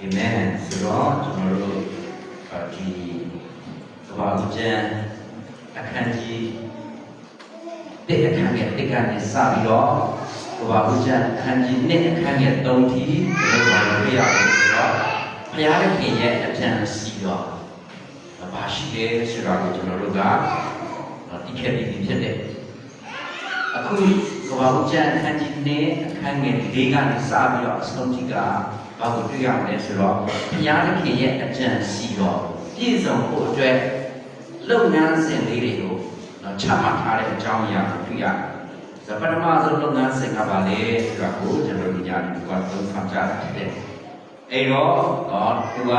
အာမင်ဆိုတော့ကျွန်တော်တို့ဒီကဘာကျန်အခန်းကြီးတဲ့အခန်းရဲ့တစ်ကနေစပြီးတော့ကဘာကျန်အခန်းကြီးနှစ်အခန်းရဲ့သုံးထီကျွန်တော်တို့ပြရအောင်ဆိုတော့ဘုရားခင်ရဲ့အကြံစီတော့ဘာရှိလဲဆိုတော့ကျွန်တော်တို့ကတိကျပြီးဖြစ်တယ်အခုကဘာကျန်အခန်းကြီးနှစ်အခန်းငယ်၄ကနေစပြီးတော့အဆုံးထိက ဘာကိုတွေ့ရမလဲဆိုတော့ဘုရားသခင်ရဲ့အကြံစီတော်ပြည့်စုံဖို့အတွက်လုပ်ငန်းစဉ်လေးတွေကိုတော့ချမှတ်ထားတဲ့အကြောင်းအရာကိုတွေ့ရတယ်။ဆိုပထမဆုံးလုပ်ငန်းစဉ်ကပါလေဆိုတာကိုကျွန်တော်ဒီညနေကသုံးဆောင်ကြတာဖြစ်တယ်။အဲတော့တော့သူက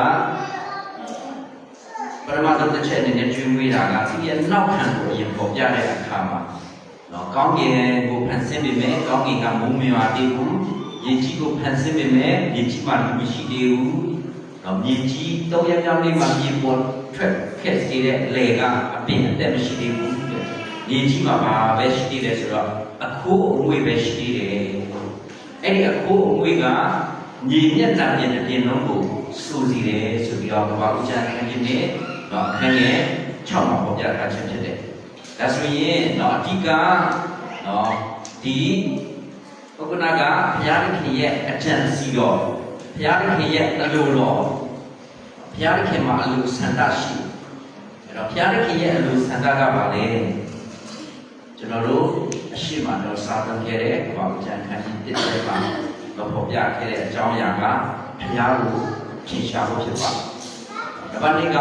ပထမဆုံးတစ်ချက်အနေနဲ့ကျွေးမွေးတာကသူရဲ့နောက်ခံကိုအရင်ပေါ်ပြတဲ့အခါမှာတော့ကောင်းကင်ကိုဖန်ဆင်းပေမဲ့ကောင်းကင်ကမုံမြွာသေးဘူး ရေကြီးကိုဖန်ဆင်းပေမဲ့ရေကြီးမှလူမရှိသေးဘူး။တော့မြေကြီးတောရမြောင်းလေးမှာမြေပေါ်ထွက်ခက်စေတဲ့လေကအပင်အသက်မရှိသေးဘူးတဲ့။မြေကြီးမှာဘာပဲရှိသေးတယ်ဆိုတော့အခိုးအငွေပဲရှိသေးတယ်။အဲ့ဒီအခိုးအငွေကမြေမျက်နှာပြင်တစ်ပြင်လုံးကိုစူစီတယ်ဆိုပြီးတော့ဘာဥချာခံခြင်းနဲ့တော့အခန်းငယ်6မှာပေါ်ပြထားခြင်းဖြစ်တယ်။ဒါဆိုရင်တော့အဓိကနော်ဒီ ဥက္ကနာကဘုရားသခင်ရဲ့အကြံစီတော်ဘုရားသခင်ရဲ့အလိုတော်ဘုရားသခင်မှာအလိုဆန္ဒရှိအဲ့တော့ဘုရားသခင်ရဲ့အလိုဆန္ဒကပါလေကျွန်တော်တို့အရှိမတော်စာသုံးခဲ့တဲ့ဘာဝကြံခန်းကြီးတစ်ချက်ပါတော့ပေါ်ပြခဲ့တဲ့အကြောင်းအရာကဘုရားကိုဖြေရှားဖို့ဖြစ်ပါတယ်။ဒါပါနေက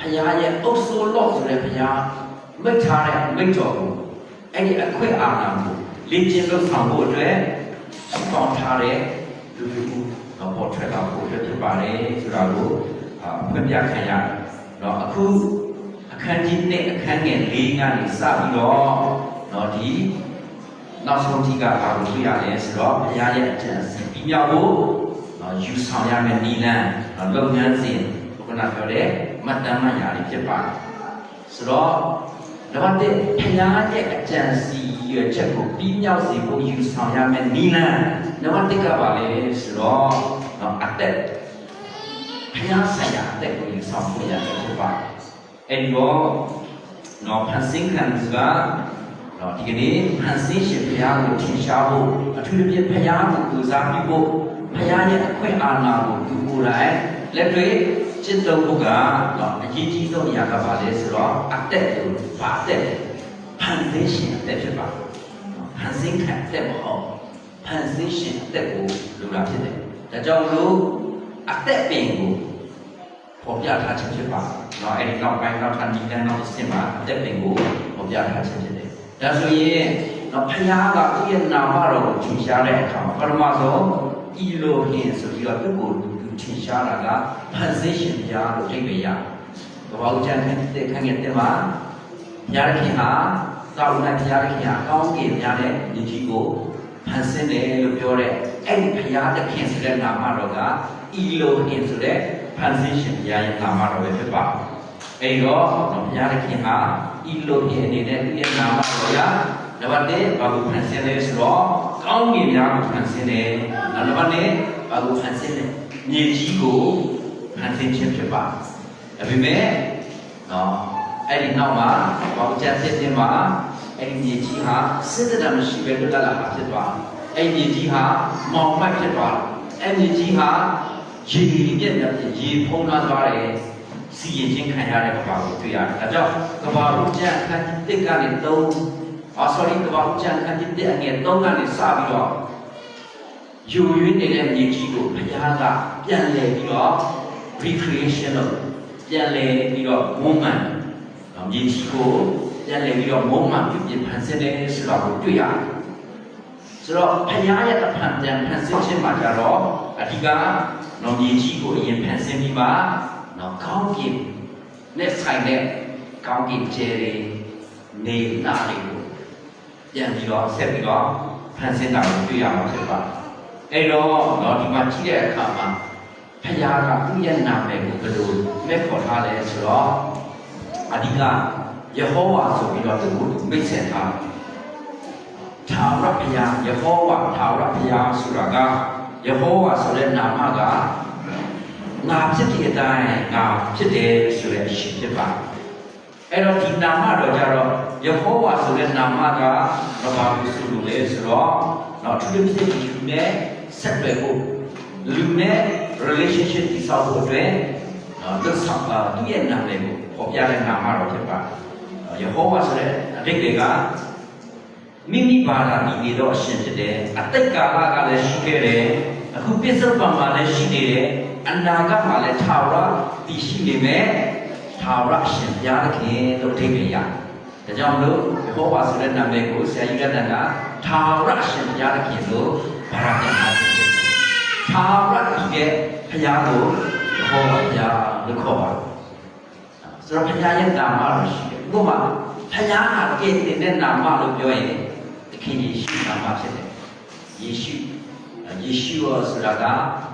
ဘုရားရဲ့အုပ်ဆိုးလို့ဆိုတဲ့ဘုရားမိတ်ထားတဲ့မိတ်တော်ကိုအဲ့ဒီအခွင့်အာဏာကိုလေ့ကျင့်လို့ဆောင်ဖို့အတွက် ပေါင်းထားတဲ့လူလူတော့ပေါ်ထွက်လာဖို့အတွက်ဖြစ်ပါတယ်ဆိုတာကိုအာဖွင့်ပြခံရတယ်။တော့အခုအခန်းကြီးနဲ့အခန်းငယ်၄ကနေစပြီးတော့တော့ဒီနောက်ဆုံးထိကဘာလို့တွေ့ရလဲဆိုတော့ဘုရားရဲ့အကြံစီပြီးမြောက်ဖို့တော့ယူဆောင်ရမယ့်နိလန်းတော့လုပ်ငန်းစဉ်ခုနပြောတဲ့မတ္တမညာတွေဖြစ်ပါတယ်ဆိုတော့နံပါတ်1ဘုရားရဲ့အကြံစီ ရွယ်ချက်ကိုပြီးမြောက်စေဖို့ယူဆောင်ရမယ့်နိလန်းနံပါတ်1ကပါလေဆိုတော့တော့အသက်ဘုရားဆိုင်ရာအသက်ကိုယူဆောင်ဖို့ရတယ်ဖြစ်ပါတယ်အဲဒီတော့တော့ဖန်ဆင်းခံသူကတော့ဒီကနေ့ဖန်ဆင်းရှင်ဘုရားကိုထင်ရှားဖို့အထူးသဖြင့်ဘုရားကိုပူဇော်ပြီးဖို့ဘုရားရဲ့အခွင့်အာဏာကိုသူကိုယ်တိုင်လက်တွေ့จิตတော်ဘုကတော့အရေးကြီးဆုံးအရာကပါလဲဆိုတော့အသက်ကိုပါတဲ့ဖ န်ဆင်းရှင်အသက်ဖြစ်ပါတယ်ဖန်ဆင်းခံအသက်မဟုတ်ဖန်ဆင်းရှင်အသက်ကိုလိုတာဖြစ်တယ်ဒါကြောင့်မလို့အသက်ပင်ကိုပေါ်ပြထားခြင်းဖြစ်ပါတယ်။နော်အဲ့ဒီနောက်ပိုင်းနောက်ထပ်ဒီတန်းနောက်တစ်ဆင့်မှာအသက်ပင်ကိုပေါ်ပြထားခြင်းဖြစ်တယ်။ဒါဆိုရင်နော်ဖခင်ကသူ့ရဲ့နာမတော်ကိုထင်ရှားတဲ့အခါမှာပထမဆုံးအီလိုဟင်ဆိုပြီးတော့သူ့ကိုသူထင်ရှားတာက position ဘုရားလို့သိပေရ။ဘာလို့ကျန်တဲ့ခန့်ငယ်တဲ့မှာဘုရားခင်ဟာ သာဝနာဘုရားခင်ဟာကောင်းကင်များတဲ့ညီကြီးကိုဖန်ဆင်းတယ်လို့ပြောတဲ့အဲ့ဒီဘုရားသခင်ဆိုတဲ့နာမတော်ကအီလိုဟင်ဆိုတဲ့ position ဘုရားရဲ့နာမတော်ပဲဖြစ်ပါအဲ့တော့ဘုရားသခင်ဟာအီလိုဟင်အနေနဲ့သူ့ရဲ့နာမတော်ကနံပါတ်1ဘာလို့ဖန်ဆင်းလဲဆိုတော့ကောင်းကင်များကိုဖန်ဆင်းတယ်နံပါတ်2ဘာလို့ဖန်ဆင်းလဲမြေကြီးကိုဖန်ဆင်းခြင်းဖြစ်ပါဒါပေမဲ့နော်အဲ့ဒီနောက်မှာဘာလို့ကြံစစ်ခြင်းမှာ အဲ့ဒီမြေကြီးဟာစစ်တမ်းမရှိဘဲလွတ်လာတာဖြစ်သွားအဲ့ဒီမြေကြီးဟာမောင်မတ်ဖြစ်သွားအဲ့ဒီမြေကြီးဟာရေပြည့်ပြည့်ရေဖုံးလွှမ်းသွားတယ်စီရင်ချင်းခံရတဲ့ကဘာကိုတွေ့ရတယ်ဒါကြောင့်ကဘာကိုကြံအခန်းတစ်ကနေ3အော် sorry ကဘာကိုကြံအခန်းတစ်အငယ်3ကနေစပြီးတော့ယူရင်းနေတဲ့မြေကြီးကိုဘုရားကပြန်လဲပြီးတော့ recreation လို့ပြန်လဲပြီးတော့ moment မြေကြီးကို ပြန်လဲပြီးတော့ moment ပြုပြင်ဖန်ဆင်းတယ်ဆိုတာကိုတွေ့ရတယ်ဆိုတော့ဘုရားရဲ့အဖန်ပြန်ဖန်ဆင်းခြင်းမှာကြတော့အဓိကတော့မြေကြီးကိုအရင်ဖန်ဆင်းပြီးမှနော်ကောင်းကင်နဲ့ဆိုင်တဲ့ကောင်းကင်ကျဲတွေနေနာတွေကိုပြန်ပြီးတော့ဆက်ပြီးတော့ဖန်ဆင်းတာကိုတွေ့ရမှာဖြစ်ပါတယ်အဲ့တော့တော့ဒီမှာကြည့်တဲ့အခါမှာဖခင်ကသူ့ရဲ့နာမည်ကိုဘယ်လိုမဲ့ခေါ်ထားလဲဆိုတော့အဓိက ယေဟောဝါဆိုပြီးတော့သူ့ကိုမိတ်ဆက်ထားတယ်ထာဝရဘုရားယေဟောဝါထာဝရဘုရားဆိုတာကယေဟောဝါဆိုတဲ့နာမကငါဖြစ်တဲ့အတိုင်းငါဖြစ်တယ်ဆိုတဲ့အရှိဖြစ်ပါအဲ့တော့ဒီနာမတော်ကြတော့ယေဟောဝါဆိုတဲ့နာမကဘာလို့ဆိုလို့လဲဆိုတော့တော့သူတို့ဖြစ်ယူနဲ့ဆက်သွယ်ဖို့လူနဲ့ relationship တည်ဆောက်ဖို့အတွက်တော့သူဆောင်တာသူရဲ့နာမည်ကိုပေါ်ပြတဲ့နာမတော်ဖြစ်ပါယေ ဟောဝါဆိုတဲ့အတိတ်တွေကမိမိဘာသာတည်နေတော့အရှင်ဖြစ်တယ်အတိတ်ကာလကလည်းရှိခဲ့တယ်အခုပြစ္ဆုတ်ပံမှာလည်းရှိနေတယ်အနာဂတ်မှာလည်းထာဝရတည်ရှိနေမယ်ထာဝရအရှင်ဘုရားသခင်လို့အဓိပ္ပာယ်ရတယ်ဒါကြောင့်မလို့ယေဟောဝါဆိုတဲ့နာမည်ကိုဆရာကြီးကတန်ကထာဝရအရှင်ဘုရားသခင်လို့ဘာသာပြန်ထားတယ်ထာဝရတည်တဲ့ဘုရားကိုယေဟောဝါဘုရားလို့ခေါ်ပါတယ်ဆိုတော့ဘုရားရဲ့နာမလို့ရှိတယ် ဥပမာဘုရားဟာကဲ့တင်တဲ့နာမလို့ပြောရင်သခင်ယေရှုနာမဖြစ်တယ်ယေရှုယေရှုဆိုတာက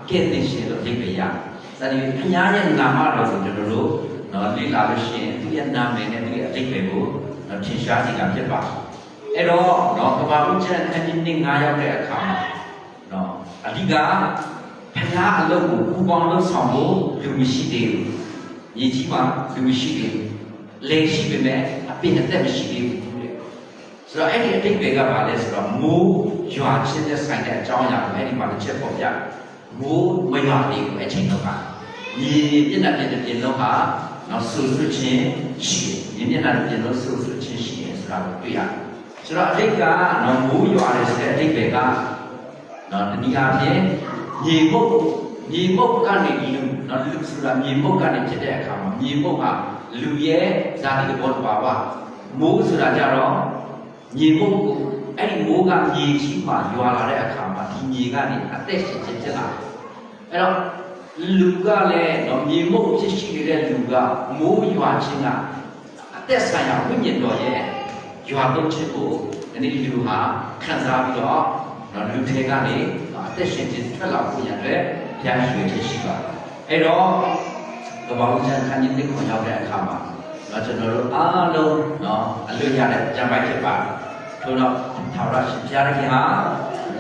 ကဲ့တင်ရှင်လို့အဓိပ္ပာယ်ရတယ်။ဒါဒီဘုရားရဲ့နာမတော်ကိုကျွန်တော်တို့နော်လေ့လာလို့ရှိရင်သူရဲ့နာမည်နဲ့သူရဲ့အဓိပ္ပာယ်ကိုနော်ထင်ရှားစေတာဖြစ်ပါတယ်။အဲ့တော့နော်ကမ္ဘာဦးကျန်အခန်းကြီး9ရောက်တဲ့အခါမှာနော်အဓိကဘုရားအလုပ်ကိုပူပေါင်းလုပ်ဆောင်ဖို့လူမရှိသေးဘူး။ယဉ်ကြီးမှလူမရှိသေးဘူး။ လေရှိပေမဲ့အပြည့်အသက်မရှိသေးဘူးတဲ့။ဆိုတော့အဲ့ဒီအဓိပ္ပာယ်ကဘာလဲဆိုတော့မိုးရွာခြင်းနဲ့ဆိုင်တဲ့အကြောင်းအရာကိုအဲ့ဒီမှာတစ်ချက်ပေါ်ပြတယ်။မိုးမရွာသေးဘူးအချိန်တော့ကညီပြည့်တဲ့ပြည့်တဲ့ပြင်လုံးဟာနော်ဆူဆူချင်းရှိတယ်။ညီပြည့်တဲ့ပြင်လုံးဆူဆူချင်းရှိတယ်ဆိုတာကိုတွေ့ရတယ်။ဆိုတော့အဓိကနော်မိုးရွာတယ်ဆိုတဲ့အဓိပ္ပာယ်ကနော်တနည်းအားဖြင့်ညီမုတ်ညီမုတ်ကနေဒီလူနော်လူဆိုတာညီမုတ်ကနေဖြစ်တဲ့အခါမှာညီမုတ်ဟာ လူရဲ့ဇာတိသဘောတဘာဝမိုးဆိုတာကြတော့ညီမုတ်ကိုအဲ့ဒီမိုးကမြေကြီးမှာရွာလာတဲ့အခါမှာဒီမြေကနေအသက်ရှင်ခြင်းဖြစ်လာတယ်အဲ့တော့လူကလည်းတော့မြေမုတ်ဖြစ်ရှိနေတဲ့လူကမိုးရွာခြင်းကအသက်ဆိုင်ရာဝိညာဉ်တော်ရဲ့ရွာတော့ခြင်းကိုဒီနေ့လူဟာခံစားပြီးတော့တော့လူထဲကနေအသက်ရှင်ခြင်းထွက်လာဖို့ရတဲ့ဘုရားရွှေခြင်းရှိပါတယ်အဲ့တော့ ကပောင်းချန်ခန်းကြီးတစ်ခွန်ရောက်တဲ့အခါမှာတော့ကျွန်တော်တို့အားလုံးနော်အလွတ်ရတဲ့ကြံပိုက်ဖြစ်ပါတယ်ထို့နောက်သာဝရရှင်ဘုရားခင်ဟာ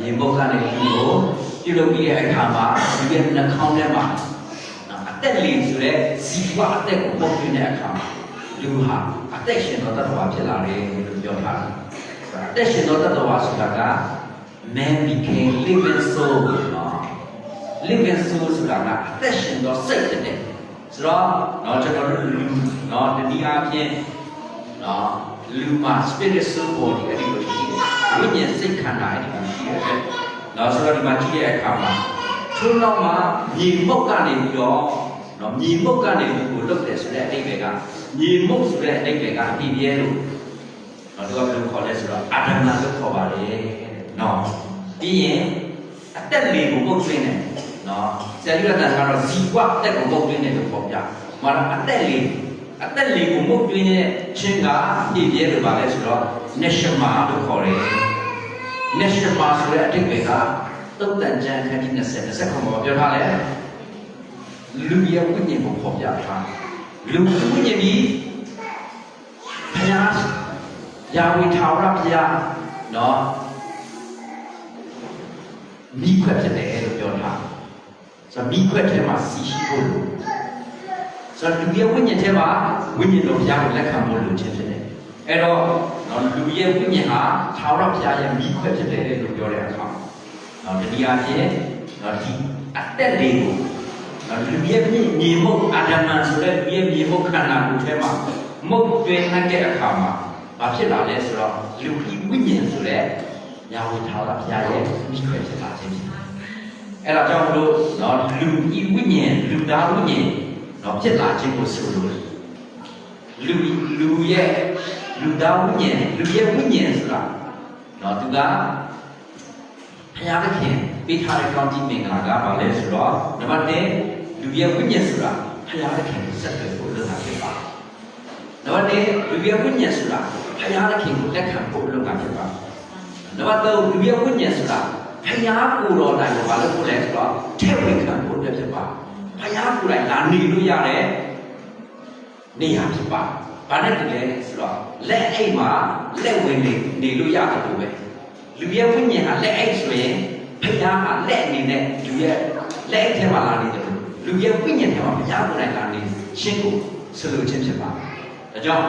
ရေဘုတ်ကနေဒီကိုပြုလုပ်ပြီးတဲ့အခါမှာဒီရဲ့နှာခေါင်းထဲမှာအသက်လေးဆိုတဲ့ဇီဝအသက်ကိုပုံပြတဲ့အခါမှာလူဟာအသက်ရှင်သောတ attva ဖြစ်လာတယ်လို့ပြောထားတယ်အသက်ရှင်သောတ attva ဆိုတာက man became living soul နော် living soul ဆိုတာကအသက်ရှင်သောစိတ်တဲ့ ဆိုတော့တော့ကျွန်တော်တို့လူနော်တနည်းအားဖြင့်နော်လူမှာ spirit soul body အဲ့ဒီလိုရှိတယ်ဝိညာဉ်စိတ်ခန္ဓာအဲ့ဒီလိုရှိတယ်နော်ဆိုတော့ဒီမှာကြည့်တဲ့အခါမှာထုံးတော့မှာမြေမုတ်ကနေပြီးတော့နော်မြေမုတ်ကနေလူကိုလွတ်တယ်ဆိုတဲ့အဓိပ္ပာယ်ကမြေမုတ်ဆိုတဲ့အဓိပ္ပာယ်ကအပြည့်ပြဲလို့နော်သူကဘယ်လိုခေါ်လဲဆိုတော့အာဒမလို့ခေါ်ပါတယ်တဲ့နော်ပြီးရင်အသက်လေးကိုပုတ်သွင်းတယ် နော်ဆရာကြီးကတန်ကတော့ဇီဝအသက်ကိုပုတ်သွင်းတယ်လို့ပြောပြမှာတော့အသက်လေးအသက်လေးကိုပုတ်သွင်းတဲ့ချင်းကပြည့်ပြဲလို့ပါလဲဆိုတော့ neshama လို့ခေါ်တယ် neshama ဆိုတဲ့အဓိပ္ပာယ်ကတုတ်တန်ကျမ်းခန်းကြီး20 20ခုမှာပြောထားလဲလူရဲ့ဝိညာဉ်ကိုပေါ်ပြထားလူဝိညာဉ်ကြီးဘုရားယာဝေထာဝရဘုရားနော်မိခွက်ဖြစ်တယ်လို့ပြောထား ဆိုတော့မိခွက်ထဲမှာစီရှိဖို့လို့ဆိုတော့လူရဲ့ဝိညာဉ်ထဲမှာဝိညာဉ်တော်ဘုရားကိုလက်ခံဖို့လိုချင်ဖြစ်တယ်အဲ့တော့နော်လူရဲ့ဝိညာဉ်ဟာထာဝရဘုရားရဲ့မိခွက်ဖြစ်တယ်လို့ပြောတဲ့အခါနော်ဒီအားဖြင့်နော်ဒီအသက်လေးကိုနော်လူရဲ့မြေမုတ်အာဒမန်ဆိုတဲ့လူရဲ့မြေမုတ်ခန္ဓာကိုယ်ထဲမှာမုတ်တွင်နှက်တဲ့အခါမှာဘာဖြစ်လာလဲဆိုတော့လူကြီးဝိညာဉ်ဆိုတဲ့ညာဝထာဝရဘုရားရဲ့မိခွက်ဖြစ်လာခြင်းဖြစ်တယ် အဲ့ဒါကြောင့်မလို့နော်လူကြီးဝိညာဉ်လူသားဝိညာဉ်နော်ဖြစ်လာခြင်းကိုဆိုလို့လူလူရဲ့လူသားဝိညာဉ်လူရဲ့ဝိညာဉ်ဆိုတာနော်သူကဘုရားသခင်ပေးထားတဲ့ကောင်းကြီးမင်္ဂလာကဘာလဲဆိုတော့နံပါတ်1လူရဲ့ဝိညာဉ်ဆိုတာဘုရားသခင်ကိုဆက်သွယ်ဖို့လုပ်တာဖြစ်ပါတယ်နံပါတ်2လူရဲ့ဝိညာဉ်ဆိုတာဘုရားသခင်ကိုလက်ခံဖို့လုပ်တာဖြစ်ပါတယ်နံပါတ်3လူရဲ့ဝိညာဉ်ဆိုတာ ဘုရားကိုယ်တော်တိုင်ကိုဘာလို့ဖို့လဲဆိုတော့ထဲဝင်ခံဖို့အတွက်ဖြစ်ပါတယ်ဘုရားကိုယ်တိုင်လာနေလို့ရတဲ့နေရာဖြစ်ပါတယ်ဘာနဲ့တူလဲဆိုတော့လက်အိတ်မှာလက်ဝင်နေနေလို့ရတယ်လို့ပဲလူရဲ့ဝိညာဉ်ဟာလက်အိတ်ဆိုရင်ဘုရားဟာလက်အနေနဲ့လူရဲ့လက်အိတ်ထဲမှာလာနေတယ်လို့လူရဲ့ဝိညာဉ်ထဲမှာဘုရားကိုယ်တိုင်ကနေရှင်းကိုဆိုလိုခြင်းဖြစ်ပါတယ်ဒါကြောင့်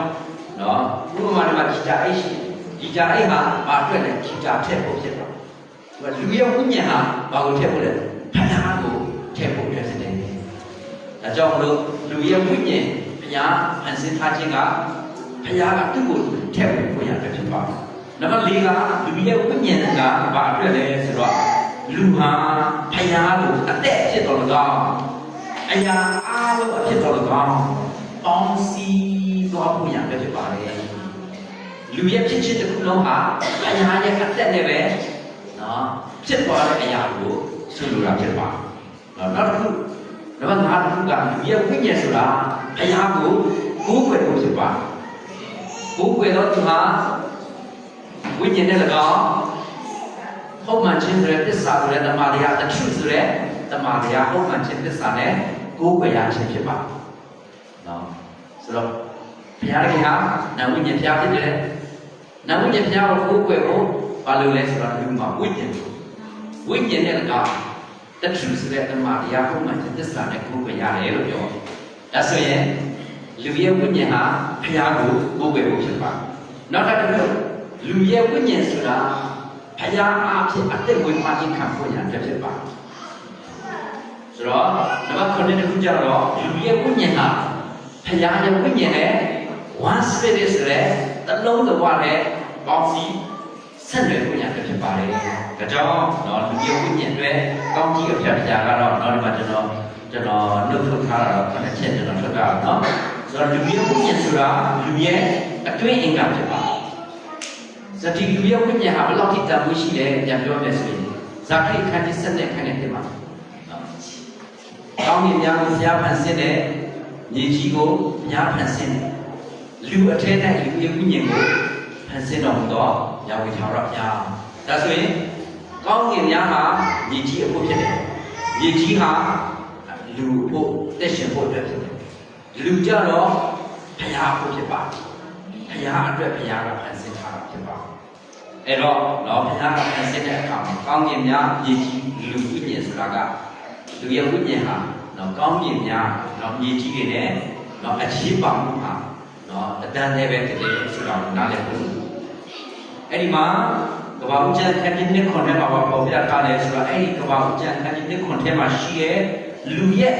နော်ဥပမာဒီမှာဂျီတာအိတ်ရှိဂျီတာအိတ်ဟာဘာအတွက်လဲဂျီတာထည့်ဖို့ဖြစ်ပါသူက လူရဲ့ဝိညာဉ်ဟာဘာကိုထည့်ဖို့လဲဘုရားကိုထည့်ဖို့ဖြစ်တယ်ဒါကြောင့်မလို့လူရဲ့ဝိညာဉ်ဘုရားအစင်ထားခြင်းကဘုရားကသူ့ကိုထည့်ဖို့ရတဲ့ဖြစ်ပါတယ်နံပါတ်၄ကလူရဲ့ဝိညာဉ်ကဘာအတွက်လဲဆိုတော့လူဟာဘုရားကိုအသက်ဖြစ်တော်၎င်းအရာအားလုံးအဖြစ်တော်၎င်းပေါင်းစည်းသွားဖို့ရတဲ့ဖြစ်ပါတယ်လူရဲ့ဖြစ်ချစ်တစ်ခုလုံးဟာဘုရားရဲ့အသက်နဲ့ပဲ နော်ဖြစ်သွားတဲ့အရာကိုဆိုလိုတာဖြစ်ပါတယ်နောက်တစ်ခုနံပါတ်၅တစ်ခုကလူရဲ့ဝိညာဉ်ဆိုတာဘုရားကိုကိုးကွယ်ဖို့ဖြစ်ပါတယ်ကိုးကွယ်တော့သူဟာဝိညာဉ်နဲ့၎င်းဟုတ်မှန်ခြင်းဆိုတဲ့သစ္စာဆိုတဲ့ဓမ္မတရား the truth ဆိုတဲ့ဓမ္မတရားဟုတ်မှန်ခြင်းသစ္စာနဲ့ကိုးကွယ်ရခြင်းဖြစ်ပါတယ်။နော်ဆိုတော့ဘုရားခင်ဟာနာဝိညာဉ်ဘုရားဖြစ်တယ်။နာဝိညာဉ်ဘုရားကိုကိုးကွယ်ဖို့ ဘာလို့လဲဆိုတော့ဒီမှာဝိညာဉ်ဝိညာဉ်နဲ့၎င်း the truth ဆိုတဲ့ဓမ္မတရားဟုတ်မှန်ခြင်းသစ္စာနဲ့ကိုးကွယ်ရတယ်လို့ပြောတယ်။ဒါဆိုရင်လူရဲ့ဝိညာဉ်ဟာဘုရားကိုကိုးကွယ်ဖို့ဖြစ်ပါတယ်။နောက်တစ်ခုလူရဲ့ဝိညာဉ်ဆိုတာဘုရားအားဖြင့်အသက်ဝင်မှခြင်းခံဖို့ရတဲ့ဖြစ်ပါတယ်။ဆိုတော့နံပါတ်9တစ်ခုကျတော့လူရဲ့ဝိညာဉ်ဟာဘုရားရဲ့ဝိညာဉ်နဲ့ one spirit ဆိုတဲ့တလုံးတစ်ဝနဲ့ပေါင်းစည်း ဆက်နွယ်ဖို့ရတဲ့ဖြစ်ပါတယ်။ဒါကြောင့်တော့လူရဲ့ဝိညာဉ်တွေကောင်းကြီးအဖြစ်တရားကတော့တော့ဒီမှာကျွန်တော်ကျွန်တော်နှုတ်ထုတ်ထားတာတော့ခဏချက်ကျွန်တော်ထုတ်တာနော်။ဆိုတော့လူရဲ့ဝိညာဉ်ဆိုတာလူရဲ့အတွင်းအင်္ဂါဖြစ်ပါတယ်။ဇတိလူရဲ့ဝိညာဉ်ဟာဘယ်လောက်ထိတန်ဖိုးရှိလဲပြန်ပြောမယ်ဆိုရင်ဇာတိခန်းကြီးစက်နဲ့ခန်းနဲ့တင်ပါနော်။ကောင်းကင်များကိုဘုရားဖန်ဆင်းတဲ့မြေကြီးကိုဘုရားဖန်ဆင်းတယ်။လူအထက်နဲ့လူရဲ့ဝိညာဉ်ကိုဖန်ဆင်းတော်မူသော ယာဝေထာဝရဘုရား။ဒါဆိုရင်ကောင်းကင်များဟာမြေကြီးအဖို့ဖြစ်တယ်။မြေကြီးဟာလူအဖို့တက်ရှင်ဖို့အတွက်ဖြစ်တယ်။လူကြတော့ဘုရားအဖို့ဖြစ်ပါတယ်။ဘုရားအတွက်ဘုရားကဖန်ဆင်းထားတာဖြစ်ပါတယ်။အဲ့တော့တော့ဘုရားကဖန်ဆင်းတဲ့အခါမှာကောင်းကင်များမြေကြီးလူဝိညာဉ်ဆိုတာကလူရဲ့ဝိညာဉ်ဟာတော့ကောင်းကင်များတော့မြေကြီးတွေနဲ့တော့အခြေပါမှုဟာတော့အတန်းနဲ့ပဲတည်းဆိုတာကိုနားလည်ဖို့ အဲ့ဒီမှာကဘာဦးကျန်ခန်းကြီးနှစ်ခွန်ထဲမှာပေါ်ပြထားတယ်ဆိုတော့အဲ့ဒီကဘာဦးကျန်ခန်းကြီးနှစ်ခွန်ထဲမှာရှိရဲ့လူရဲ့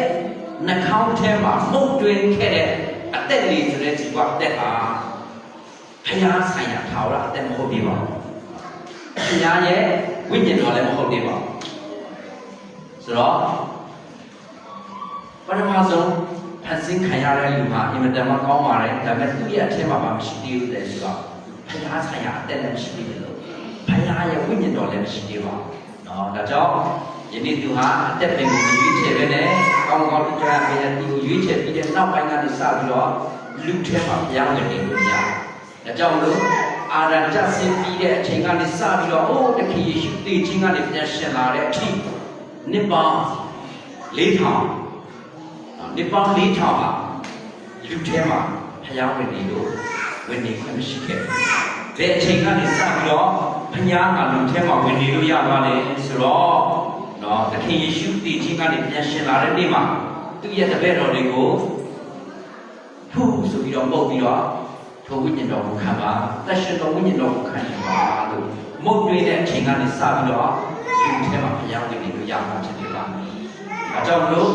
နှာခေါင်းထဲမှာမှုတ်တွင်ခဲ့တဲ့အသက်လေးဆိုတဲ့ဇီဝအသက်ဟာဘုရားဆိုင်ရာထာဝရအသက်မဟုတ်သေးပါဘူးဘုရားရဲ့ဝိညာဉ်တော်လည်းမဟုတ်သေးပါဘူးဆိုတော့ပထမဆုံးဖန်ဆင်းခံရတဲ့လူဟာအင်မတန်မှကောင်းပါတယ်ဒါပေမဲ့သူ့ရဲ့အထက်မှာမရှိသေးဘူးလေဆိုတော့ ဘုရားဆိုင်ရာအသက်လည်းမရှိသေးတယ်လို့ဘုရားရဲ့ဝိညာဉ်တော်လည်းမရှိသေးပါဘူး။နော်ဒါကြောင့်ယနေ့သူဟာအသက်ပင်ကိုမရွေးချယ်ပဲနဲ့ကောင်းကောင်းလူတရားပင်နဲ့သူကိုရွေးချယ်ပြီးတဲ့နောက်ပိုင်းကနေစပြီးတော့လူထဲမှာဘုရားဝင်နေလို့ရတယ်။ဒါကြောင့်လို့အာရန်ကြဆင်းပြီးတဲ့အချိန်ကနေစပြီးတော့အိုးတခင်ယေရှုသိခြင်းကနေပြန်ရှင်လာတဲ့အထိနှစ်ပေါင်း4000နှစ်ပေါင်း4000ပါလူထဲမှာဘုရားဝင်နေလို့ ဝင်နေခွင့်မရှိခဲ့ဘူး။ဒီအချိန်ကနေစပြီးတော့ဖျားကလူထဲမှာဝင်နေလို့ရပါလေဆိုတော့နော်သခင်ယေရှုတည်ခြင်းကနေပြန်ရှင်လာတဲ့နေ့မှာသူ့ရဲ့တပည့်တော်တွေကိုဖူးဆိုပြီးတော့ပုတ်ပြီးတော့ထိုဝိညာဉ်တော်ကိုခံပါသက်ရှင်တော်ဝိညာဉ်တော်ကိုခံယူပါလို့မုတ်တွေးတဲ့အချိန်ကနေစပြီးတော့လူထဲမှာဖျားဝင်နေလို့ရမှာဖြစ်ပါမယ်။အဲကြောင့်လို့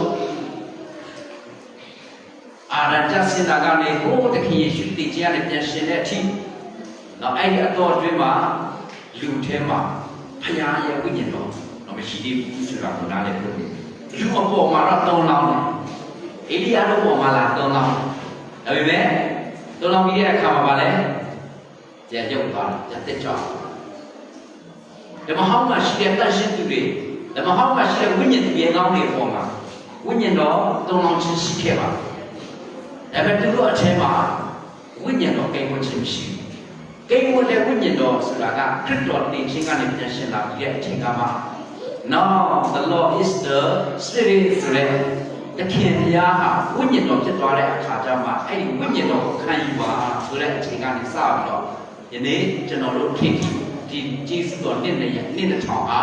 အာရတစင်တာကနေဟိုးတခင်ယေရှုတည်ခြင်းနဲ့ပြန်ရှင်တဲ့အထိတော့အဲ့ဒီအတော်အတွင်းမှာလူထဲမှာဖခင်ရဲ့ဝိညာဉ်တော်တော့မရှိသေးဘူးဆိုတာကိုနားလည်ဖို့လူအပေါ်မှာတော့တုံလောင်းတယ်အေလိယတို့ပေါ်မှာလာတုံလောင်းဒါပေမဲ့တုံလောင်းပြီးတဲ့အခါမှာပါလဲကြံရုပ်သွားကြံတက်ချောင်းဓမ္မဟောင်းမှာရှိတဲ့တန်ရှင်းသူတွေဓမ္မဟောင်းမှာရှိတဲ့ဝိညာဉ်သူရဲ့ကောင်းတွေပေါ်မှာဝိညာဉ်တော်တုံလောင်းခြင်းရှိခဲ့ပါ ဒါပေမဲ့သူတို့အထဲမှာဝိညာဉ်တော်ကိန်းဝခြင်းမရှိဘူးကိန်းဝတဲ့ဝိညာဉ်တော်ဆိုတာကခရစ်တော်နေခြင်းကနေပြန်ရှင်လာပြီးတဲ့အချိန်ကမှ now the law is the spirit ဆိုတဲ့တခင်တရားဟာဝိညာဉ်တော်ဖြစ်သွားတဲ့အခါကျမှအဲ့ဒီဝိညာဉ်တော်ကိုခံယူပါဆိုတဲ့အချိန်ကနေစပြီးတော့ယနေ့ကျွန်တော်တို့ခေတ်ဒီကျေးဇူးတော်နှစ်နဲ့နှစ်နဲ့ထောင်ဟာ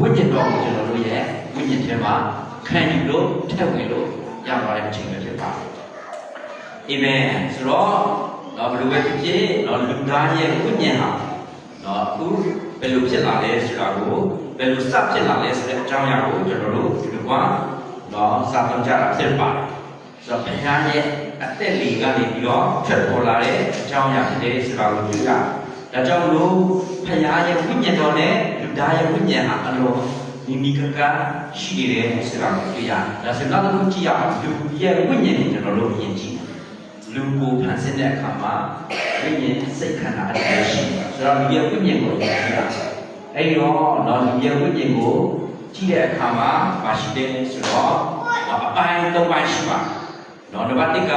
ဝိညာဉ်တော်ကိုကျွန်တော်တို့ရဲ့ဝိညာဉ်ထဲမှာခခံယူလို့ထက်ဝင်လို့ရသွားတဲ့အချိန်ပဲဖြစ်ပါတယ် အာမင်ဆိုတော့တော့ဘယ်လိုပဲဖြစ်ဖြစ်တော့လူသားရဲ့ဝိညာဉ်ဟာတော့အခုဘယ်လိုဖြစ်လာလဲဆိုတာကိုဘယ်လိုစဖြစ်လာလဲဆိုတဲ့အကြောင်းအရာကိုကျွန်တော်တို့ဒီလိုကတော့စာသုံးကြတာဖြစ်ပါတယ်ဆိုတော့ဘုရားရဲ့အသက်လေးကနေပြီးတော့ထွက်ပေါ်လာတဲ့အကြောင်းအရာဖြစ်တယ်ဆိုတာကိုတွေ့ရတယ်။ဒါကြောင့်လို့ဘုရားရဲ့ဝိညာဉ်တော်နဲ့လူသားရဲ့ဝိညာဉ်ဟာအလုံးမိမိကကရှိနေတယ်ဆိုတာကိုတွေ့ရတယ်။ဒါဆိုတော့နောက်တစ်ခုကြည့်ရအောင်လူရဲ့ဝိညာဉ်ကိုကျွန်တော်တို့မြင်ကြည့်။ လူကိုဖန်ဆင်းတဲ့အခါမှာဝိညာဉ်စိတ်ခန္ဓာအတည်းရှိတယ်။ဆိုတော့လူရဲ့ဝိညာဉ်ကိုကြည့်ရအောင်။အဲဒီတော့တော့လူရဲ့ဝိညာဉ်ကိုကြည့်တဲ့အခါမှာမရှိတယ်ဆိုတော့အပိုင်း၃ပိုင်းရှိပါတယ်။နော်နံပါတ်1က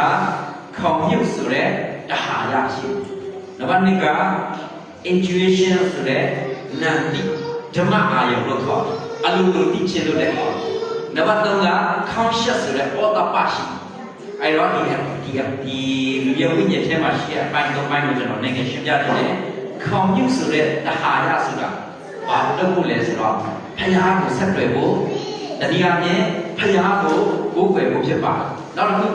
ခေါင်းမြုပ်ဆိုတဲ့တဟာရရှိတယ်။နံပါတ်2က intuition ဆိုတဲ့နာတိဓမ္မအာယုံလို့ခေါ်တယ်အလိုလိုသိချင်လို့တဲ့ခေါ်တယ်နံပါတ်3က conscious ဆိုတဲ့ဩတပရှိ အဲ့တော့ဒီဒီဒီလူရဝိညာဉ်ထဲမှာရှိတဲ့အပိုင်း၃ပိုင်းကိုကျွန်တော်နိုင်ငံရှင်းပြတယ်လေခေါင်းမြုပ်ဆိုတဲ့တဟာရဆိုတာဘာလို့လို့လဲဆိုတော့ဖယားကိုဆက်တွေ့ဖို့တတိယမြင်ဖယားကိုကိုးကွယ်ဖို့ဖြစ်ပါတယ်နောက်တစ်ခု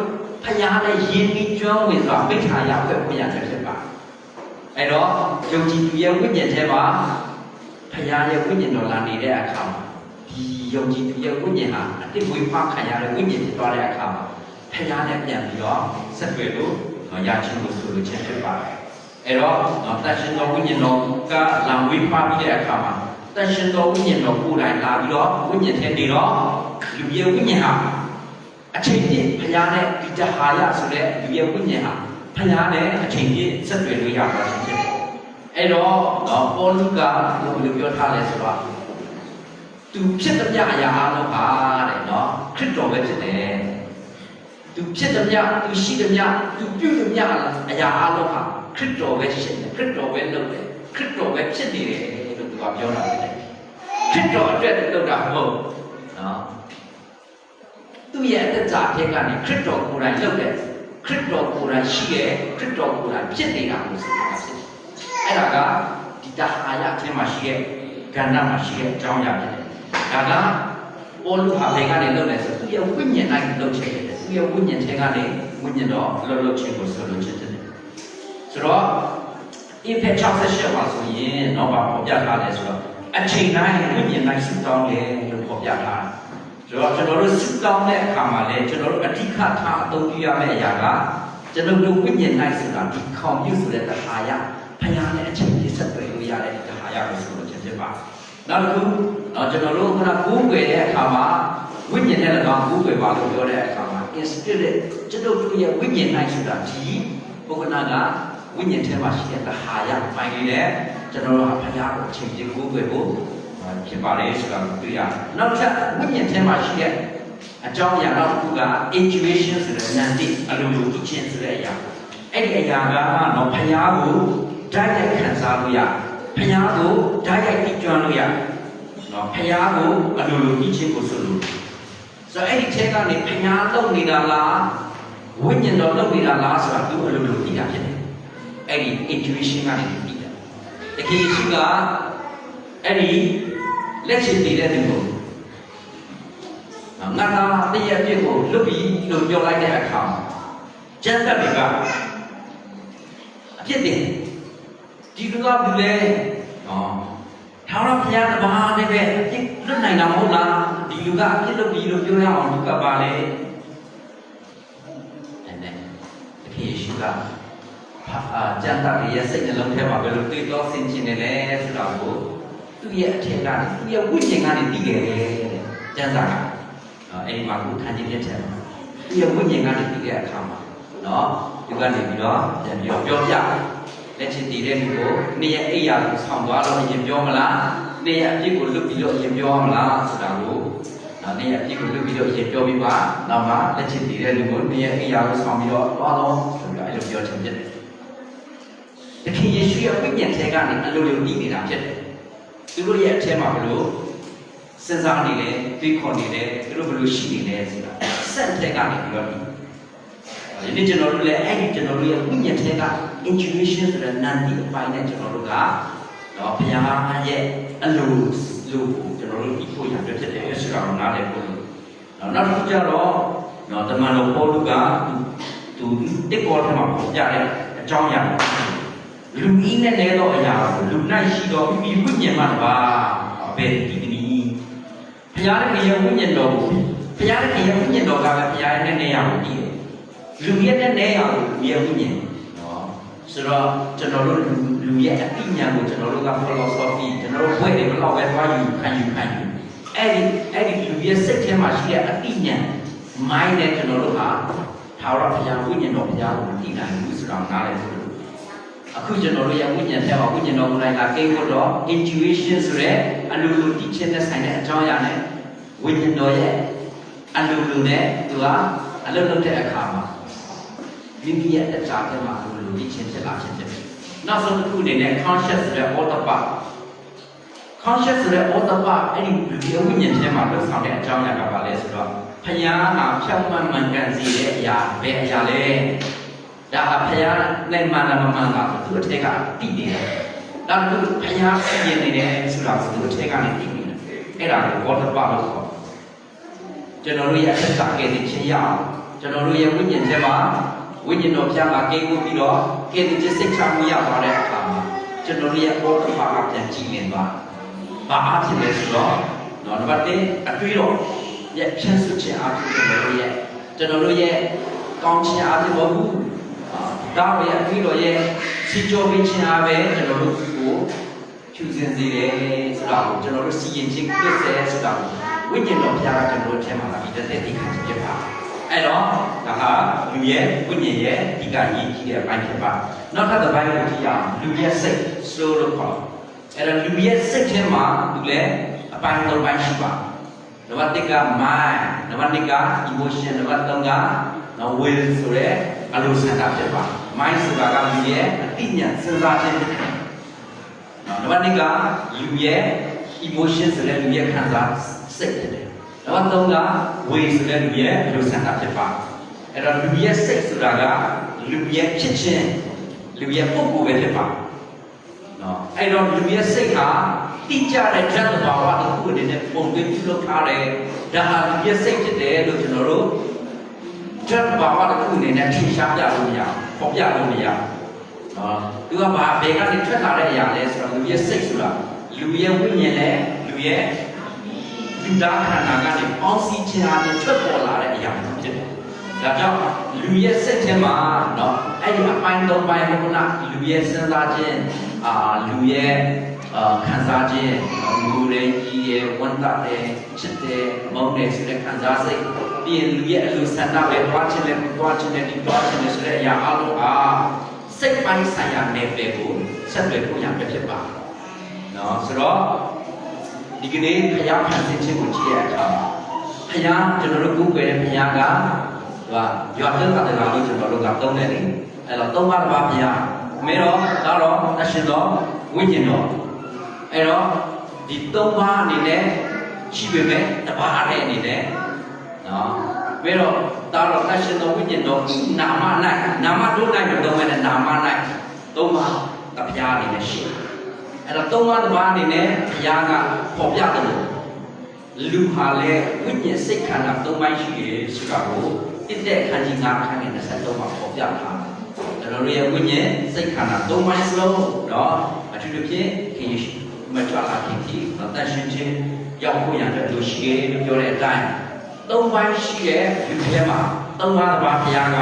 ဖယားနဲ့ယဉ်ပြီးကျွမ်းဝင်စွာပိဋ္ဌာရဖွယ်ဖွင့်ရခြင်းဖြစ်ပါတယ်အဲ့တော့ယုံကြည်သူရဲ့ဝိညာဉ်ထဲမှာဖယားရဲ့ဝိညာဉ်တော်လာနေတဲ့အခါမှာဒီယုံကြည်သူရဲ့ဝိညာဉ်ဟာအတိတ်ဝိဖာခံရတဲ့ဝိညာဉ်ဖြစ်သွားတဲ့အခါမှာ ဖယားနဲ့ပြန်ပြီးတော့ဆက်တွေ့လို့ရခြင်းကိုဆိုလိုခြင်းဖြစ်ပါတယ်အဲ့တော့တန်ရှင်တော်ဝိညာဉ်တော်ကလာဝိဖာပြီးတဲ့အခါမှာတန်ရှင်တော်ဝိညာဉ်တော်ကိုယ်တိုင်လာပြီးတော့ဝိညာဉ်ထဲနေတော့လူရဲ့ဝိညာဉ်ဟာအချိန်ပြည့်ဖယားနဲ့ဒီတဟာယဆိုတဲ့လူရဲ့ဝိညာဉ်ဟာဖယားနဲ့အချိန်ပြည့်ဆက်တွေ့လို့ရပါခြင်းဖြစ်တယ်အဲ့တော့တော့ပေါလုကဘယ်လိုပြောထားလဲဆိုတော့သူဖြစ်တဲ့မြအရာအလုံးဟာတဲ့နော်ခရစ်တော်ပဲဖြစ်တယ် သူဖြစ်တဲ့မြသူရှိတဲ့မြသူပြုတဲ့မြအရာအလုံးဟာခရစ်တော်ပဲရှိတယ်ခရစ်တော်ပဲလုပ်တယ်ခရစ်တော်ပဲဖြစ်နေတယ်လို့သူကပြောတာဖြစ်တယ်ခရစ်တော်အတွက်လုပ်တာမဟုတ်နော်သူ့ရဲ့အသက်တာထဲကနေခရစ်တော်ကိုယ်တိုင်လုပ်တယ်ခရစ်တော်ကိုယ်တိုင်ရှိတယ်ခရစ်တော်ကိုယ်တိုင်ဖြစ်နေတာကိုဆိုတာဖြစ်တယ်အဲ့ဒါကဒီတဟာယအချင်းမှာရှိတဲ့ကဏ္ဍမှာရှိတဲ့အကြောင်းအရာဖြစ်တယ်ဒါကပေါ်လူဟာဘယ်ကနေလုပ်လဲဆိုသူ့ရဲ့ဝိညာဉ်တိုင်းလုပ်ချင်တယ် သူ့ရဲ့ဝိညာဉ်ထဲကနေဝိညာဉ်တော်လှုပ်လှုပ်ခြင်းကိုဆိုလိုချင်တယ်ဆိုတော့ impact 68မှာဆိုရင်တော့ဘာပေါ်ပြထားလဲဆိုတော့အချိန်တိုင်းဝိညာဉ်တိုင်းစုတောင်းတယ်လို့ပေါ်ပြထားတယ်ဆိုတော့ကျွန်တော်တို့စုတောင်းတဲ့အခါမှာလည်းကျွန်တော်တို့အဓိကထားအသုံးပြုရမယ့်အရာကကျွန်တော်တို့ဝိညာဉ်တိုင်းဆိုတာဒီခေါင်ပြုဆိုတဲ့တခါရဖယားနဲ့အချိန်ပြည့်ဆက်သွယ်လို့ရတဲ့တခါရကိုဆိုလို့ခြင်းဖြစ်ပါတယ်နောက်တစ်ခုတော့ကျွန်တော်တို့ခုနကိုးကွယ်တဲ့အခါမှာဝိညာဉ်နဲ့၎င်းကိုးကွယ်ပါလို့ပြောတဲ့အခါမှာ in spirit ကျွန်တော်တို့ရဲ့ဝိညာဉ်တိုင်းဆိုတာဒီဘုရားနာကဝိညာဉ်ထဲမှာရှိတဲ့တဟာရမိုင်းလေးနဲ့ကျွန်တော်တို့ဟာဖယားကိုအချိန်ပြည့်ကိုးကွယ်ဖို့ဖြစ်ပါလေဆိုတာကိုတွေ့ရတယ်။နောက်ထပ်ဝိညာဉ်ထဲမှာရှိတဲ့အကြောင်းအရာနောက်တစ်ခုက intuition ဆိုတဲ့ဉာဏ်သိအလိုလိုသိခြင်းဆိုတဲ့အရာအဲ့ဒီအရာကတော့ဖယားကိုဓာတ်ရိုက်ခံစားလို့ရဖယားကိုဓာတ်ရိုက်သိကျွမ်းလို့ရနော်ဖယားကိုအလိုလိုသိခြင်းကိုဆိုလို့ ဆိုတော့အဲ့ဒီထဲကနေဖယားလုံနေတာလားဝိညာဉ်တော်လုံနေတာလားဆိုတာသူအလိုလိုသိတာဖြစ်တယ်အဲ့ဒီ intuition ကနေသိတာတကယ်ရှိကအဲ့ဒီလက်ချင်နေတဲ့သူကိုငါသာတည့်ရပြည့်ကိုလွတ်ပြီးလို့ပြောလိုက်တဲ့အခါကျန်တဲ့တွေကအဖြစ်တင်ဒီလူကဘူးလေဟောထာဝရဘုရားတပါးနဲ့ပဲအဖြစ်လွတ်နိုင်တာမဟုတ်လား ဒီလူကအဖြစ်လွတ်ပြီးလို့ပြောရအောင်လူကပါလေအဲ့နဲ့တကယ်ရှိကအာကျန်တဲ့ရဲ့စိတ်နှလုံးထဲမှာဘယ်လိုတွေးတောဆင်ခြင်နေလဲဆိုတာကိုသူ့ရဲ့အထက်ကနေသူ့ရဲ့ဝိညာဉ်ကနေသိခဲ့တယ်ကျန်စာကအဲ့ဒီမှာကိုခံခြင်းဖြစ်တယ်သူ့ရဲ့ဝိညာဉ်ကနေသိတဲ့အခါမှာနော်သူကနေပြီးတော့ပြန်ပြီးတော့ပြောပြလက်ချင်တည်တဲ့လူကိုနေ့ရက်အိယာကိုဆောင်းသွားလို့ရင်ပြောမလားနေ့ရက်အပြစ်ကိုလွတ်ပြီးတော့ရင်ပြောမလားဆိုတာကို နော်နေ့ရက်အပြစ်ကိုလွတ်ပြီးတော့ရင်ပြောပြီးပါနောက်မှလက်ချင်တည်တဲ့လူကိုနေ့ရက်အိယာကိုဆောင်းပြီးတော့သွားတော့ဆိုပြီးတော့အဲ့လိုပြောချင်ဖြစ်တယ်တခင်ယေရှုရဲ့ဝိညာဉ်ထဲကနေအလိုလိုတည်နေတာဖြစ်တယ်သူတို့ရဲ့အထဲမှာဘလို့စဉ်းစားနေလဲတွေးခေါ်နေလဲသူတို့ဘလို့ရှိနေလဲဆိုတာစက်ထဲကနေပြီးတော့ဒီနေ့ကျွန်တော်တို့လည်းအဲ့ဒီကျွန်တော်တို့ရဲ့ဝိညာဉ်ထဲက intuition ဆိုတဲ့နာမ်ဒီအပိုင်းနဲ့ကျွန်တော်တို့ကတော့ဘုရားရဲ့အလိုလိုကိုကျွန်တော်တို့ဒီဖို့ရပြဖြစ်တယ် ဆိုတာကိုနားလည်ဖို့နော်နောက်တစ်ခုကျတော့နော်တမန်တော်ပေါလုကသူသူတစ်ပေါ်ထဲမှာပေါ်ပြတဲ့အကြောင်းအရာလူကြီးနဲ့လဲတော့အရာကိုလူ၌ရှိတော့မိမိဝိညာဉ်မှတပါအဘယ်ဒီဒီဘုရားရဲ့ဝိညာဉ်တော်ကိုဘုရားရဲ့ဝိညာဉ်တော်ကလည်းဘုရားရဲ့နေရာကိုတည်တယ်လူရဲ့နေရာကိုလူရဲ့ဝိညာဉ်နော်ဆိုတော့ကျွန်တော်တို့လူလူရဲ့အသိဉာဏ်ကိုကျွန်တော်တို့က philosophy ကျွန်တော်တို့ဘွဲ့တွေဘယ်လောက်ပဲသွားယူခံယူခံယူ အဲ့ဒီအဲ့ဒီလူရဲ့စိတ်ထဲမှာရှိတဲ့အသိဉာဏ် mind နဲ့ကျွန်တော်တို့ဟာထာဝရဘုရားဝိညာဉ်တော်ဘုရားကိုမသိနိုင်ဘူးဆိုတော့နားလည်ဖို့လိုအခုကျွန်တော်တို့ရဲ့ဝိညာဉ်ထဲမှာဝိညာဉ်တော်ကိုယ်တိုင်ကကိန်းဖို့တော့ intuition ဆိုတဲ့အလိုလိုတည်ခြင်းနဲ့ဆိုင်တဲ့အကြောင်းအရာနဲ့ဝိညာဉ်တော်ရဲ့အလိုလိုနဲ့သူကအလုပ်လုပ်တဲ့အခါမှာမိမိရဲ့အကြာထဲမှာအလိုလိုတည်ခြင်းဖြစ်လာခြင်းဖြစ်တယ်။နောက်ဆုံးတစ်ခုအနေနဲ့ conscious ဆိုတဲ့ auto part conscious ဆိုတဲ့ auto part အဲ့ဒီဒီဝိညာဉ်ထဲမှာလုပ်ဆောင်တဲ့အကြောင်းအရာကဘာလဲဆိုတော့ဖယားဟာဖြောင့်မတ်မှန်ကန်စေတဲ့အရာဘယ်အရာလဲဒါဟာဖယားနဲ့မှန်လားမမှန်လားသူ့အထက်ကတည်နေတယ်ဒါကဖယားပြင်နေတယ်ဆိုတာကိုသူ့အထက်ကနေတည်နေတယ်အဲ့ဒါကို auto part လို့ခေါ်ကျွန်တော်တို့ရဲ့အသက်ကကဲတင်ချင်းရအောင်ကျွန်တော်တို့ရဲ့ဝိညာဉ်ထဲမှာဝိညာဉ်တော်ဖျားမှာကိန်းကိုပြီးတော့ကဲတင်ချင်းစိတ်ချမှုရသွားတဲ့အခါမှာကျွန်တော်တို့ရဲ့ auto part ကပြန်ကြည့်နေသွား ဘာအားဖြင့်လဲဆိုတော့တော့နံပါတ်1အတွေးတော့ရဲ့ဖြန့်စွခြင်းအားဖြင့်ကျွန်တော်တို့ရဲ့ကျွန်တော်တို့ရဲ့ကောင်းခြင်းအားဖြင့်မဟုတ်ဘူးအာဒါပဲအတွေးတော့ရဲ့စီကြောပေးခြင်းအားပဲကျွန်တော်တို့ကိုဖြူစင်စေတယ်ဆိုတာကိုကျွန်တော်တို့စီရင်ခြင်းပြည့်စဲဆိုတာကိုဝိညာဉ်တော်ဘုရားကကျွန်တော်တို့ထဲမှာလာပြီးတဲ့သိခံခြင်းဖြစ်ပါအဲ့တော့ဒါဟာလူရဲ့ဝိညာဉ်ရဲ့ဒီကရေးကြီးတဲ့အပိုင်းဖြစ်ပါနောက်ထပ်တစ်ပိုင်းကိုကြည့်ရအောင်လူရဲ့စိတ် soul လို့ခေါ်တယ် အဲ့တော့လူရဲ့စိတ်ထဲမှာသူလည်းအပိုင်း၃ပိုင်းရှိပါနံပါတ်၁က mind နံပါတ်၂က emotion နံပါတ်၃ကနော် will ဆိုတဲ့အလိုဆန္ဒဖြစ်ပါ mind ဆိုတာကလူရဲ့အသိဉာဏ်စဉ်းစားခြင်းဖြစ်တယ်နော်နံပါတ်၂ကလူရဲ့ emotion ဆိုတဲ့လူရဲ့ခံစားစိတ်ဖြစ်တယ်နံပါတ်၃က will ဆိုတဲ့လူရဲ့အလိုဆန္ဒဖြစ်ပါအဲ့တော့လူရဲ့စိတ်ဆိုတာကလူရဲ့ဖြစ်ခြင်းလူရဲ့ပုံကိုယ်ပဲဖြစ်ပါ နော်အဲ့တော့လူရဲ့စိတ်ဟာတိကျတဲ့ဓာတ်သဘာဝတစ်ခုအနေနဲ့ပုံသွင်းပြုလုပ်ထားတယ်ဒါဟာလူရဲ့စိတ်ဖြစ်တယ်လို့ကျွန်တော်တို့ဓာတ်သဘာဝတစ်ခုအနေနဲ့ထင်ရှားပြလို့မရဘူးပေါ်ပြလို့မရဘူးနော်သူကဘာဘယ်ကနေထွက်လာတဲ့အရာလဲဆိုတော့လူရဲ့စိတ်ဆိုတာလူရဲ့ဝိညာဉ်နဲ့လူရဲ့လူသားခန္ဓာကနေပေါင်းစည်းခြင်းအပြင်ထွက်ပေါ်လာတဲ့အရာမျိုးဖြစ်တယ်ဒါကြောင့်လူရဲ့စိတ်ထဲမှာเนาะအဲ့ဒီအပိုင်းသုံးပိုင်းကလူရဲ့စဉ်းစားခြင်း အာလူရဲ့အာခံစားခြင်းငိုတယ်ကြီးတယ်ဝမ်းသာတယ်ချစ်တယ်မုန်းတယ်ဆိုတဲ့ခံစားစိတ်ပြီးရင်လူရဲ့အလိုဆန္ဒပဲတွားခြင်းလည်းတွားခြင်းလည်းဒီတွားခြင်းလည်းဆိုတဲ့အရာအလုံးအားစိတ်ပိုင်းဆိုင်ရာနယ်ပယ်ကိုဆက်သွယ်ဖို့ရပြဖြစ်ပါနော်ဆိုတော့ဒီကနေ့ဘုရားခံစစ်ခြင်းကိုကြည့်ရတာဘုရားကျွန်တော်တို့ကိုယ်ွယ်တဲ့ဘုရားကဟိုကရွာပြတ်တာတကားလို့ကျွန်တော်တို့ကသုံးတယ်လေအဲ့တော့သုံးပါးပါဘုရား မေတော့ဒါတော့အရှင်တော်ဝိညာဉ်တော်အဲ့တော့ဒီသုံးပါးအနေနဲ့ရှိပေမဲ့တပါးနဲ့အနေနဲ့နော်မေတော့ဒါတော့အရှင်တော်ဝိညာဉ်တော်နာမ၌နာမတို့၌မသုံးမဲ့နာမ၌သုံးပါးတပြားအနေနဲ့ရှိတယ်အဲ့တော့သုံးပါးတပါးအနေနဲ့ဘုရားကပေါ်ပြတယ်လို့လူဟာလည်းဝိညာဉ်စိတ်ခန္ဓာသုံးပိုင်းရှိတယ်ဆိုတာကိုတိတဲ့ခန်းကြီး9ခန်းနဲ့23မှာပေါ်ပြထားတယ် ကျွန်တော်တို့ရဲ့ဝိညာဉ်စိတ်ခန္ဓာသုံးပိုင်းစလုံးတော့အထူးသဖြင့်ခင်ရှိမချလာခင်ကြီးတော့တန်ရှင်းခြင်းရောက်ဖို့ရတဲ့လူရှိတယ်လို့ပြောတဲ့အတိုင်းသုံးပိုင်းရှိတဲ့လူထဲမှာသုံးပါးတစ်ပါးဘုရားက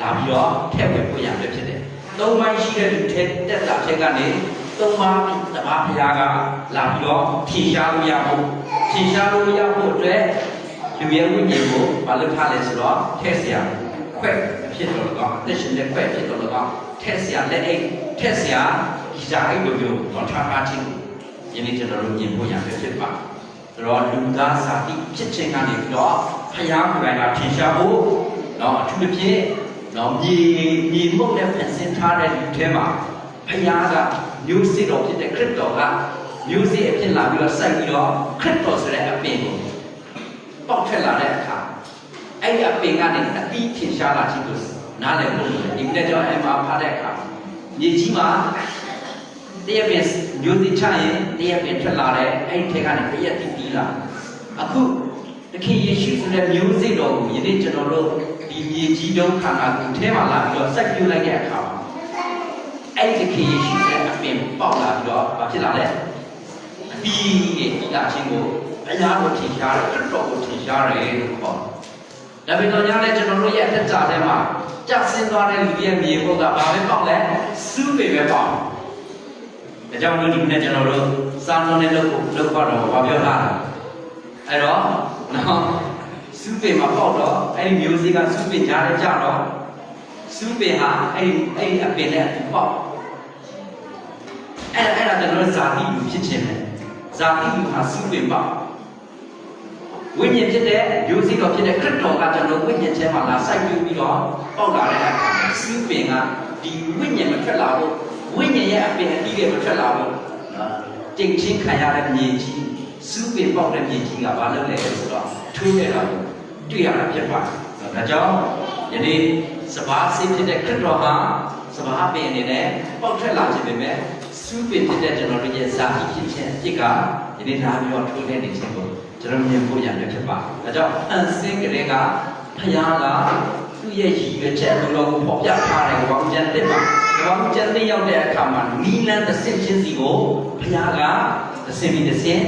လာပြီးတော့ထည့်ဝင်ဖို့ရတဲ့ဖြစ်တယ်သုံးပိုင်းရှိတဲ့လူထဲတက်တာချက်ကနေသုံးပါးတစ်ပါးဘုရားကလာပြီးတော့ဖြေရှားလို့ရဖို့ဖြေရှားလို့ရဖို့အတွက်လူရဲ့ဝိညာဉ်ကိုမလုပ်ထားလဲဆိုတော့ထည့်เสีย ခွဲဖြစ်တော်လည်းကောင်းလက်ရှင်လက်ခွဲဖြစ်တော်လည်းကောင်းထက်ဆရာလက်အိတ်ထက်ဆရာဒီဇာအိတ်လိုမျိုး contra party ယနေ့ကျွန်တော်တို့မြင်ဖို့ရပဲဖြစ်ပါဆိုတော့လူသားစာတိဖြစ်ခြင်းကနေပြီးတော့ဖျားမှုတိုင်းကထင်ရှားဖို့တော့အထူးသဖြင့်တော့မြေမြေမုတ်နဲ့ဖန်ဆင်းထားတဲ့လူထဲမှာဖျားကမျိုးစစ်တော်ဖြစ်တဲ့ခရစ်တော်ကမျိုးစစ်အဖြစ်လာပြီးတော့စိုက်ပြီးတော့ခရစ်တော်ဆိုတဲ့အပင်ကိုပေါက်ထွက်လာတဲ့အခါ အဲ့ဒီအပင်ကနေအပြီးထင်ရှားလာခြင်းကိုနားလည်ဖို့ဒီနေ့ကျွန်တော်အမှဖတ်တဲ့အခါမြေကြီးမှာတရက်ပင်မျိုးစစ်ချရင်တရက်ပင်ထွက်လာတဲ့အဲ့ဒီထဲကနေတရက်တီးတီးလာအခုတခင်ယေရှုဆိုတဲ့မျိုးစေ့တော်ကိုယနေ့ကျွန်တော်တို့ဒီမြေကြီးတုံးခန္ဓာကိုယ်ထဲမှာလာပြီးတော့စိုက်ပျိုးလိုက်တဲ့အခါမှာအဲ့ဒီတခင်ယေရှုရဲ့အပင်ပေါက်လာပြီးတော့ဘာဖြစ်လာလဲအပီးရဲ့ဤလာခြင်းကိုဘုရားကိုထင်ရှားတယ်ခရစ်တော်ကိုထင်ရှားတယ်လို့ခေါ်တယ် ဒါပေမဲ့ညာလည်းကျွန်တော်တို့ရဲ့အသက်တာထဲမှာကြာဆင်းသွားတဲ့လူရဲ့မြေဘုတ်ကဘာပဲပေါက်လဲစူးပေပဲပေါက်ဒါကြောင့်လို့ဒီနေ့ကျွန်တော်တို့စာလုံးနဲ့လုပ်ဖို့လုပ်ပါတော့ဘာပြောထားတာအဲ့တော့နော်စူးပင်မှာပေါက်တော့အဲ့ဒီမျိုးစေ့ကစူးပင်ကြားထဲကျတော့စူးပင်ဟာအဲ့ဒီအဲ့ဒီအပင်နဲ့အတူပေါက်အဲ့ဒါအဲ့ဒါကျွန်တော်တို့ဇာတိလူဖြစ်ခြင်းပဲဇာတိလူဟာစူးပင်ပေါက် ဝိညာဉ်ဖြစ်တဲ့မျိုးစေ့တော်ဖြစ်တဲ့ခရစ်တော်ကကျွန်တော်ဝိညာဉ်ထဲမှာလာစိုက်ပြပြီးတော့ပေါက်လာတဲ့အခါစူးပင်ကဒီဝိညာဉ်မထွက်လာဘူးဝိညာဉ်ရဲ့အပင်အတီးတွေမထွက်လာဘူးနော်တိတ်ချင်းခံရတဲ့မြေကြီးစူးပင်ပေါက်တဲ့မြေကြီးကဘာလုပ်လဲဆိုတော့ထွေးနေတာကိုတွေ့ရတာဖြစ်ပါတယ်။ဒါကြောင့်ယနေ့စဘာစိဖြစ်တဲ့ခရစ်တော်ဟာစဘာပင်အနေနဲ့ပေါက်ထွက်လာခြင်းပဲမဲ့စူးပင်ဖြစ်တဲ့ကျွန်တော်တို့ရဲ့ဇာတိဖြစ်ခြင်းအဖြစ်ကယနေ့ဒါမျိုးထွေးတဲ့နေခြင်းကို ကျွန်တော်မြင်ဖို့ရတဲ့ဖြစ်ပါတယ်။ဒါကြောင့်အန်စင်းကလေးကဖယားကသူ့ရဲ့ရည်ရွယ်ချက်လိုတော့ကိုပေါ်ပြထားတယ်ဘောင်ကျန်တဲ့မှာဘောင်ကျန်တဲ့ရောက်တဲ့အခါမှာနီလန်တစ်ဆင့်ချင်းစီကိုဖယားကတစ်ဆင့်ပြီးတစ်ဆင့်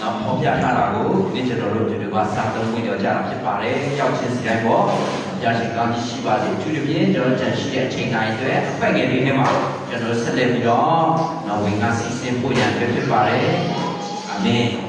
နောက်ပေါ်ပြထားတာကိုဒီကျွန်တော်တို့ဒီလိုပါစာသုံးဝင်ကြတာဖြစ်ပါတယ်။ရောက်ချင်းစီတိုင်းပေါ့ရရှိကောင်းကြီးရှိပါစေ။သူတို့ပြင်ကျွန်တော်ကြံရှိတဲ့အချိန်တိုင်းအတွက်အဖိုက်ငယ်လေးထဲမှာကျွန်တော်ဆက်လက်ပြီးတော့နောက်ဝင်ကစီစဉ်ဖို့ရန်ဖြစ်ပါတယ်။အာမင်။